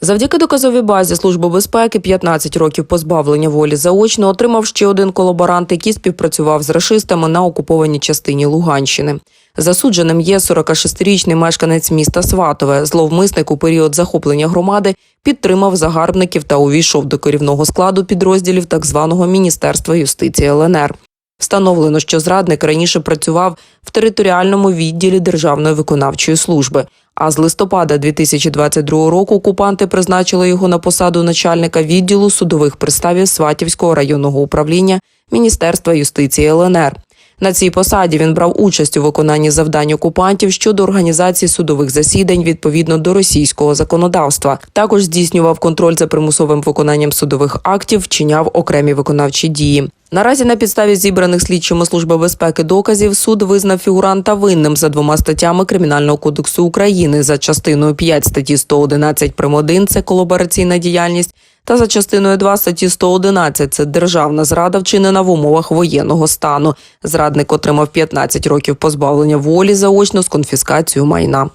Завдяки доказовій базі Служби безпеки 15 років позбавлення волі заочно отримав ще один колаборант, який співпрацював з рашистами на окупованій частині Луганщини. Засудженим є 46-річний мешканець міста Сватове. Зловмисник у період захоплення громади підтримав загарбників та увійшов до керівного складу підрозділів так званого Міністерства юстиції ЛНР. Встановлено, що зрадник раніше працював в територіальному відділі Державної виконавчої служби. А з листопада 2022 року окупанти призначили його на посаду начальника відділу судових приставів Сватівського районного управління Міністерства юстиції ЛНР. На цій посаді він брав участь у виконанні завдань окупантів щодо організації судових засідань відповідно до російського законодавства. Також здійснював контроль за примусовим виконанням судових актів, вчиняв окремі виконавчі дії. Наразі на підставі зібраних слідчими служби безпеки доказів суд визнав фігуранта винним за двома статтями Кримінального кодексу України за частиною 5 статті 111 прим. 1 – це колабораційна діяльність, та за частиною 2 статті 111 – це державна зрада, вчинена в умовах воєнного стану. Зрадник отримав 15 років позбавлення волі заочно з конфіскацією майна.